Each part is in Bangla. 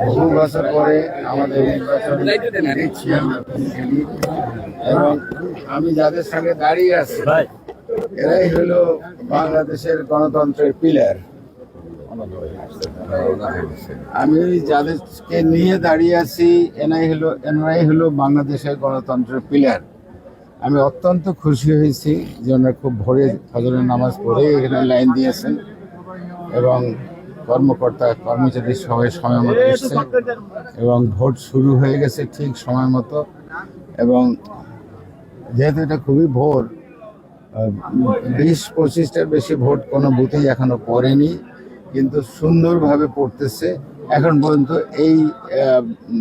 বহু বছর পরে আমাদের নির্বাচন দেখছি আমরা এবং আমি যাদের সঙ্গে দাঁড়িয়ে আছি এরাই হলো বাংলাদেশের গণতন্ত্রের পিলার আমি যাদেরকে নিয়ে দাঁড়িয়ে আছি এনাই হলো এনারাই হলো বাংলাদেশের গণতন্ত্রের পিলার আমি অত্যন্ত খুশি হয়েছি যে ওনারা খুব ভোরে ফজরের নামাজ পড়ে এখানে লাইন দিয়েছেন এবং কর্মকর্তা কর্মচারী সবাই সময় মতো এসছে এবং ভোট শুরু হয়ে গেছে ঠিক সময় মতো এবং যেহেতু এটা খুবই ভোর বিশ পঁচিশটার বেশি ভোট কোনো বুথেই এখনও পড়েনি, কিন্তু সুন্দরভাবে পড়তেছে। এখন পর্যন্ত এই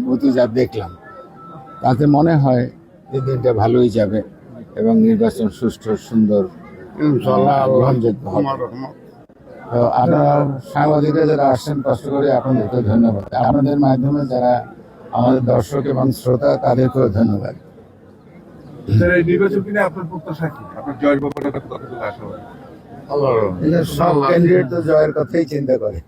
বুথে যা দেখলাম, তাতে মনে হয় যে দিনটা ভালোই যাবে। এবং নির্বাচন সুষ্ঠু সুন্দর আপনারা সাংবাদিকরা যারা আসছেন কষ্ট করে আপনাদেরকে ধন্যবাদ। আপনাদের মাধ্যমে যারা আমাদের দর্শক এবং শ্রোতা তাদেরকেও ধন্যবাদ। নির্বাচন কিনে আপনার প্রত্যাশা কি? আপনার জয়ের ব্যাপারে কতটুকু আশা সব ক্যান্ডিডেট তো জয়ের কথাই চিন্তা করে।